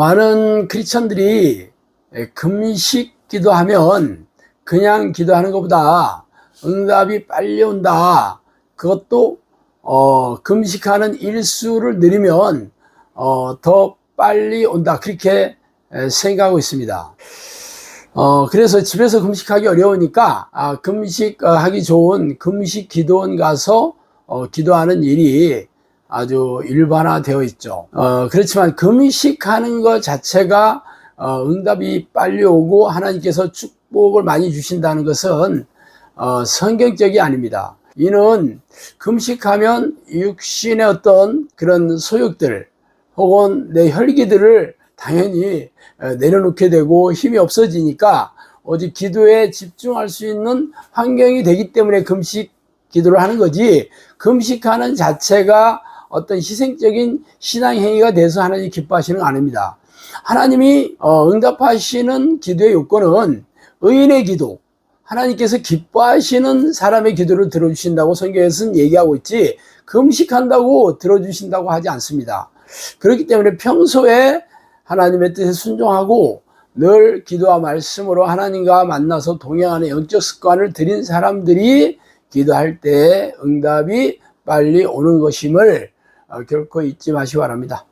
많은 크리스천들이 금식 기도하면 그냥 기도하는 것보다 응답이 빨리 온다. 그것도 어, 금식하는 일수를 늘리면 어, 더 빨리 온다. 그렇게 에, 생각하고 있습니다. 어, 그래서 집에서 금식하기 어려우니까, 아, 금식 어, 하기 좋은 금식 기도원 가서 어, 기도하는 일이 아주 일반화되어 있죠. 어, 그렇지만 금식하는 것 자체가 어, 응답이 빨리 오고 하나님께서 축복을 많이 주신다는 것은 어, 성경적이 아닙니다. 이는 금식하면 육신의 어떤 그런 소욕들 혹은 내 혈기들을 당연히 어, 내려놓게 되고 힘이 없어지니까 오직 기도에 집중할 수 있는 환경이 되기 때문에 금식 기도를 하는 거지 금식하는 자체가 어떤 희생적인 신앙 행위가 돼서 하나님 기뻐하시는 거 아닙니다. 하나님이 어, 응답하시는 기도의 요건은 의인의 기도, 하나님께서 기뻐하시는 사람의 기도를 들어주신다고 성경에서는 얘기하고 있지 금식한다고 들어주신다고 하지 않습니다. 그렇기 때문에 평소에 하나님의 뜻에 순종하고 늘 기도와 말씀으로 하나님과 만나서 동행하는 영적 습관을 들인 사람들이 기도할 때 응답이 빨리 오는 것임을 어, 결코 잊지 마시기 바랍니다.